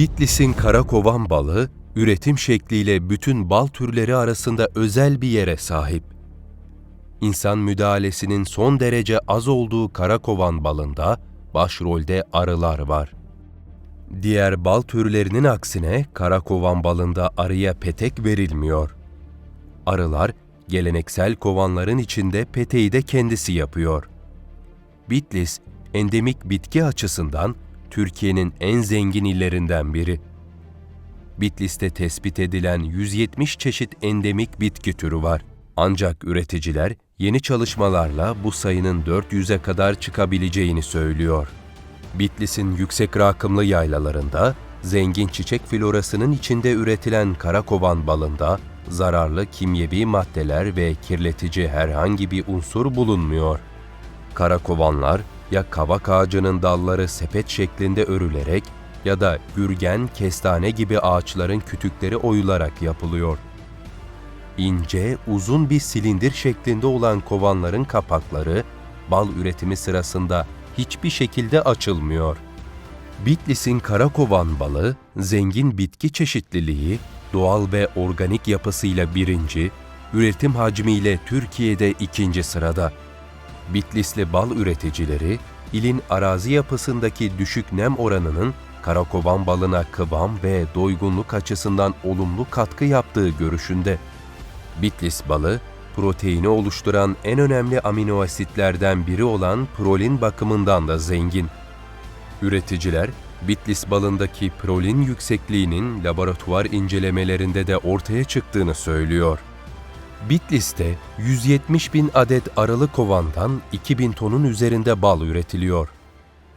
Bitlis'in karakovan balı, üretim şekliyle bütün bal türleri arasında özel bir yere sahip. İnsan müdahalesinin son derece az olduğu karakovan balında başrolde arılar var. Diğer bal türlerinin aksine karakovan balında arıya petek verilmiyor. Arılar geleneksel kovanların içinde peteği de kendisi yapıyor. Bitlis, endemik bitki açısından Türkiye'nin en zengin illerinden biri. Bitlis'te tespit edilen 170 çeşit endemik bitki türü var. Ancak üreticiler yeni çalışmalarla bu sayının 400'e kadar çıkabileceğini söylüyor. Bitlis'in yüksek rakımlı yaylalarında zengin çiçek florasının içinde üretilen karakovan balında zararlı kimyevi maddeler ve kirletici herhangi bir unsur bulunmuyor. Karakovanlar ya kavak ağacının dalları sepet şeklinde örülerek ya da gürgen, kestane gibi ağaçların kütükleri oyularak yapılıyor. İnce, uzun bir silindir şeklinde olan kovanların kapakları bal üretimi sırasında hiçbir şekilde açılmıyor. Bitlis'in karakovan balı, zengin bitki çeşitliliği, doğal ve organik yapısıyla birinci, üretim hacmiyle Türkiye'de ikinci sırada. Bitlisli bal üreticileri, ilin arazi yapısındaki düşük nem oranının karakovan balına kıvam ve doygunluk açısından olumlu katkı yaptığı görüşünde. Bitlis balı, proteini oluşturan en önemli amino asitlerden biri olan prolin bakımından da zengin. Üreticiler, Bitlis balındaki prolin yüksekliğinin laboratuvar incelemelerinde de ortaya çıktığını söylüyor. Bitlis'te 170 bin adet arılı kovandan 2000 tonun üzerinde bal üretiliyor.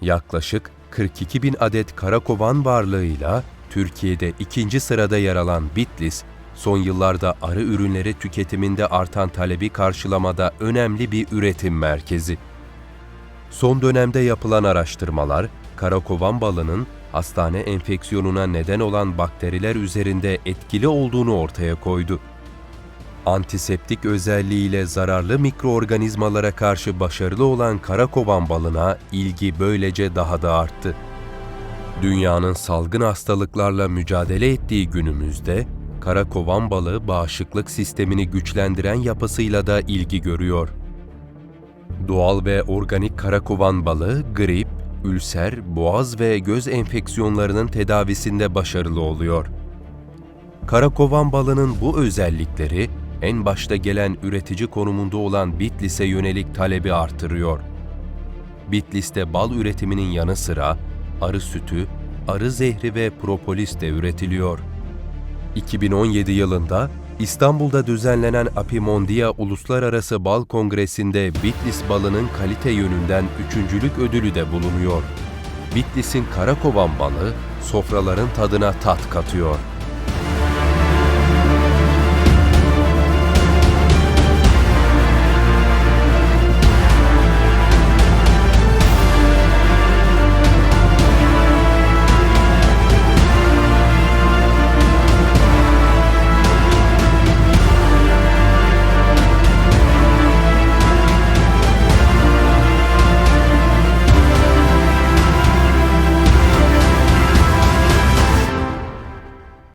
Yaklaşık 42 bin adet kara kovan varlığıyla Türkiye'de ikinci sırada yer alan Bitlis, son yıllarda arı ürünleri tüketiminde artan talebi karşılamada önemli bir üretim merkezi. Son dönemde yapılan araştırmalar, karakovan balının hastane enfeksiyonuna neden olan bakteriler üzerinde etkili olduğunu ortaya koydu. Antiseptik özelliğiyle zararlı mikroorganizmalara karşı başarılı olan karakovan balına ilgi böylece daha da arttı. Dünyanın salgın hastalıklarla mücadele ettiği günümüzde karakovan balığı bağışıklık sistemini güçlendiren yapısıyla da ilgi görüyor. Doğal ve organik karakovan balığı grip, ülser, boğaz ve göz enfeksiyonlarının tedavisinde başarılı oluyor. Karakovan balının bu özellikleri en başta gelen üretici konumunda olan Bitlis'e yönelik talebi artırıyor. Bitlis'te bal üretiminin yanı sıra arı sütü, arı zehri ve propolis de üretiliyor. 2017 yılında İstanbul'da düzenlenen Apimondia Uluslararası Bal Kongresi'nde Bitlis balının kalite yönünden üçüncülük ödülü de bulunuyor. Bitlis'in Karakovan balı sofraların tadına tat katıyor.